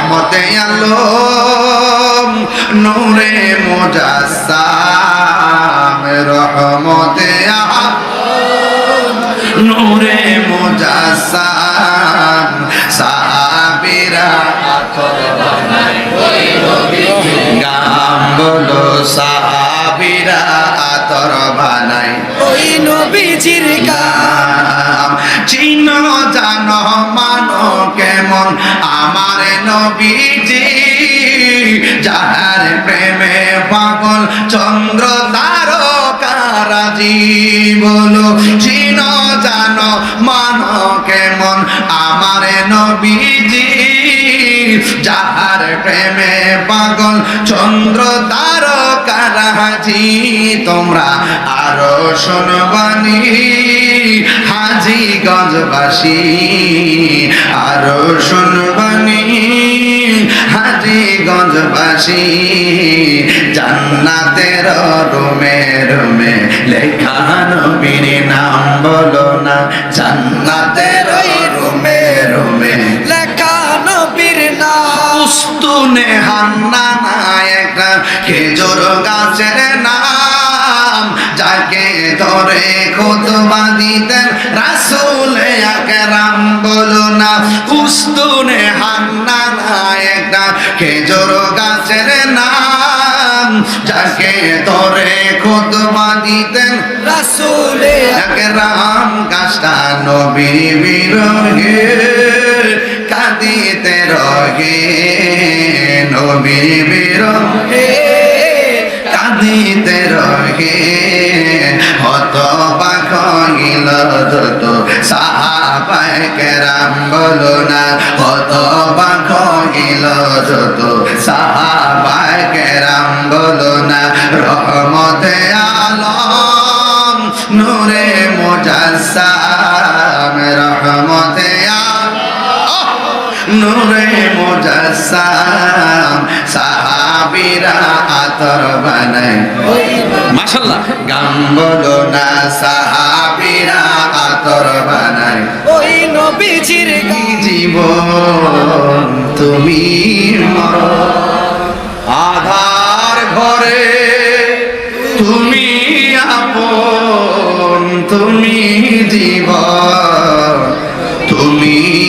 রহমতে আলম নূরে মোজাসাম রহমতে নূরে মোজাসাম সাহাবিরা গাম বলো, সাহাবিরা আতর বানাই ওই নবীজির গান চিন জানো মানো কেমন আমার নবীজি, যাহার প্রেমে পাগল চন্দ্র তারকারাজি বলো চিন জানো মানো কেমন আমার নবীজি, যাহার প্রেমে পাগল চন্দ্র তারকারাজি তোমরা আরও শোনবানি হাজি গঞ্জবাসী, আরও হাজি গঞ্জবাসী, জান্নাতের রুমে রুমে লেখা নবীর নাম বলো না। জান্নাতের রুমে রুমে উস্তুনে হান্না একটা খেজুর গাছের নাম, যাকে ধরে খুতবা দিতেন রাসুল একরাম বলো না, উস্তুনে হান্না একটা খেজুর গাছের নাম, যাকে ধরে খুতবা দিতেন রাসূলে একরাম গাছটা নবীর বিরহে। কাঁদিতে রহে নবীর বিরহে কাঁদিতে রহে হত পাখ গিল যত সাহাবায় কেরাম বলো না। হত পাখ গিল যত সাহাবায় কেরাম বলো না। রহমতে আলম, নূরে মুজাসসাম, রহমতে নূরে মুজাসসাম সাহাবীরা আতর বানায়। মাশাআল্লাহ। গান বলো না সাহাবীরা আতর বানায়। ওই নবীজির জীবন তুমি। আধার ঘরে তুমি আপন তুমি জীবন। তুমি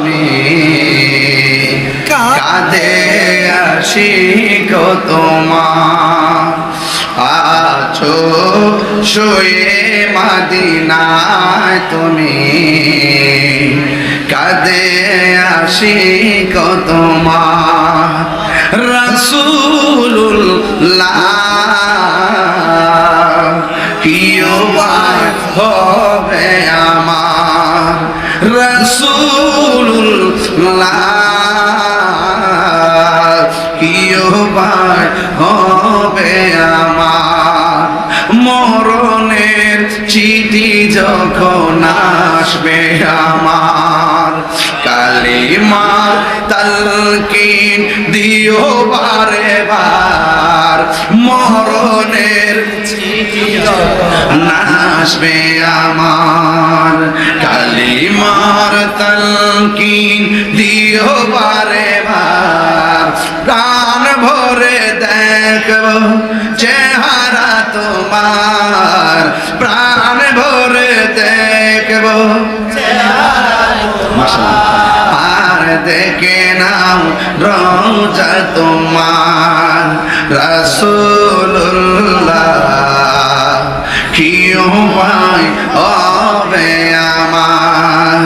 তুমি কাঁদে আসি গো তোমার। আছো শুয়ে মাদিনায় তুমি। কাঁদে আসি গো তোমার। রসুল্লাহ রাসূলুল্লাহ প্রিয় ভাই হবে আমার মরণের চিঠি যখন আসবে আমার? কালিমার তালকিন দিও বারে বার মরণের নাসবে আমার কালিমার তালকিন দিও বারে বার। প্রাণ ভরে দেখব চেহারা তোমার। প্রাণ ভরে দেখব আর দেখে নাও রোজা তোমার। রসুল্লাহ কি উপায় হবে আমার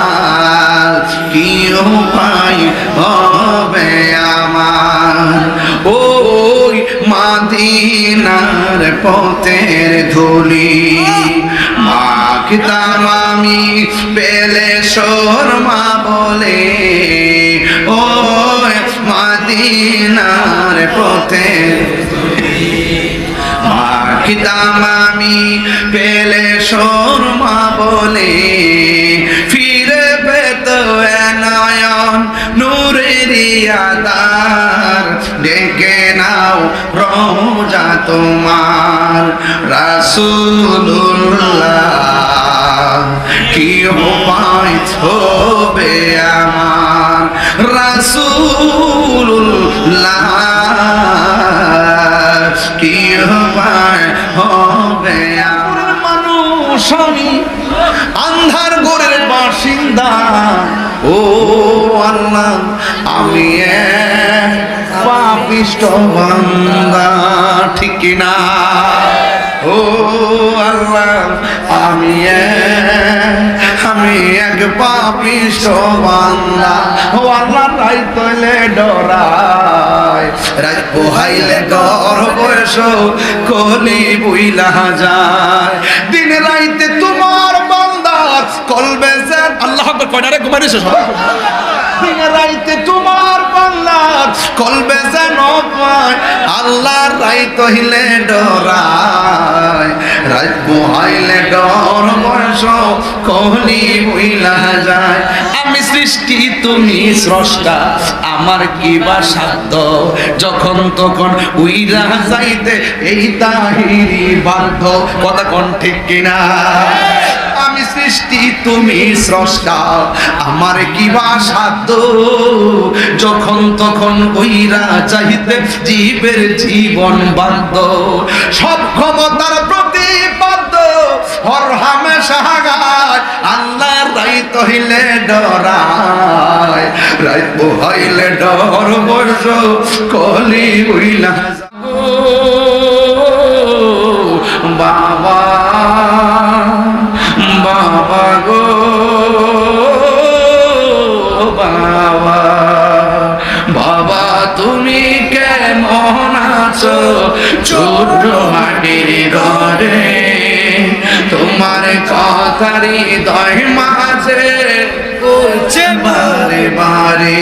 রসুল্লাহ কি উপায় হবে আমার। ওই মাদিনার পথের ধুলি মাখতাম আমি পেলে শর্মা বলে পথের মাখিতাম আমি পেলে শর্মা বলে। ফিরে পেত নয়ন নূরের ডেকে নাও রোজা তোমার রাসূলুল্লাহ। কি উপায় হবে আমার? রাসূলুল্লাহ। কি উপায় হবে আমার মানুষ আমি। আন্ধার গোরের বাসিন্দা। ও আল্লাহ আমি পাপিষ্ট বান্দা ঠিক কিনা? ও আল্লাহ, আমি আমি এক পাপিষ্ট বান্দা। ও আল্লাহ রাই তলে ডরাই রাত পোহাইলে ডর বয়স কলি বুইলা যায় দিন রাইতে তোমার বান্দা কলবে আল্লাহ আকবার, কয়টা রে ঘুমাই দিছে সবাই দিন রাইতে বান্দা কলবে যে নপায় আল্লাহ রাইত হইলে ডরায়। রাত পোহাইলে ডর বয়স কলি বুইলা যায়। আমি সৃষ্টি, তুমি স্রষ্টা, আমার কি বা সাধ্য? যখন তখন উইরা যাইতে এই তাহিরি বাধ্য। কথা কোন ঠিক কিনা? সৃষ্টি তুমি স্রষ্টা। আমার কি বা সাধ্য? যখন তখন বইরা চাইতে জীবের জীবন বাধ্য। সব ক্ষমতার হামেশা আল্লাহ রাই তহিলে ডরায়। রাই হইলে ডর বর্ষ কলি বাবা বাবা আছো ছোট মাটির ঘরে তোমার কথারি দয় মাঝে করছে বারে বারে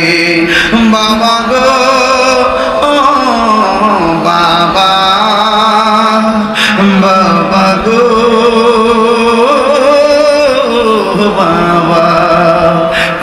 বাবা গো ও বাবা বাবা গো, বাবা।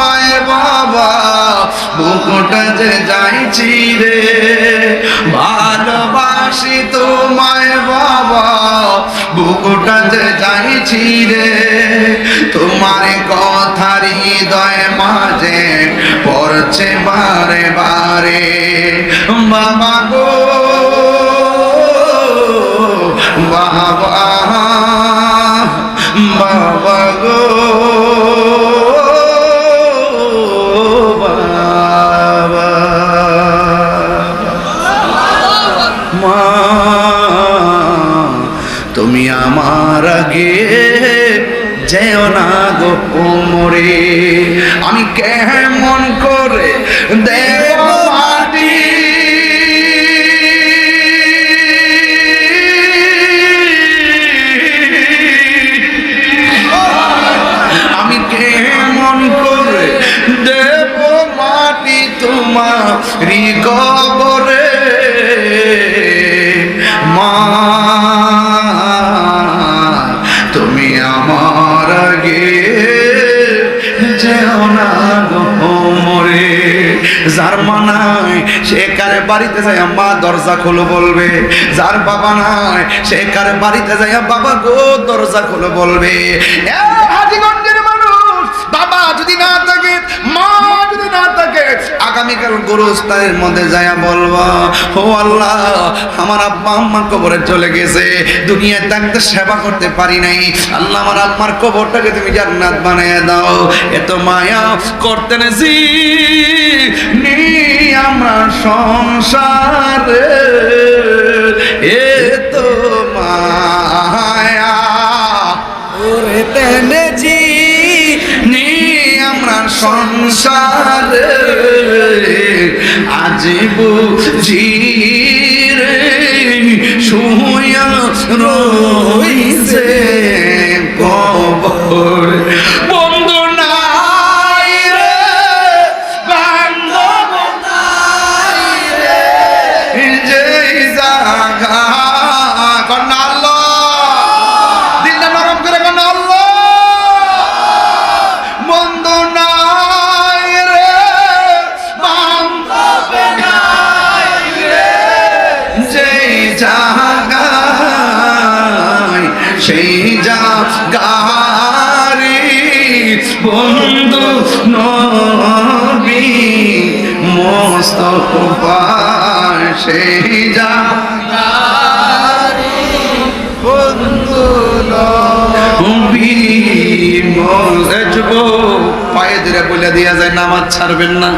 তোমায় বাবা, বুকুটা যে যাইছি রে। ভালোবাসি তোমায় বাবা, বুকুটা যে যাইছি রে। তোমার কথার হৃদয় মাঝে পড়ছে বারে বারে। বাবা গো, বাবা না গো মরে আমি কেমন করে দেব মাটি? আমি কেমন করে দেব মাটি তোমারি কবরে বাড়িতে যাই মা দরজা খোলো বলবে, যার বাবা নাই, সে কার বাড়িতে যাই বাবা গো দরজা খোলো বলবে। আগামীকাল গোরস্থানের মধ্যে যায় বলব, ও আল্লাহ, আমার আব্বা আম্মা কবরে চলে গেছে। দুনিয়ায় থাকতে সেবা করতে পারি নাই। আল্লাহ আমার আম্মার কবরটাকে তুমি জান্নাত বানিয়ে দাও। এত মায়া করতে নেছি। আমরা সংসারে এত মায়া। ওরে তেনে জি নি আমরা সংসারে আজীব জিরে শুয়া রইছে কবর। সেই জাগারি বন্ধু নবী মোস্তফা সেই মজবো পায়ে ধরে বলে দিয়া যায়, নামাজ ছাড়বেন না।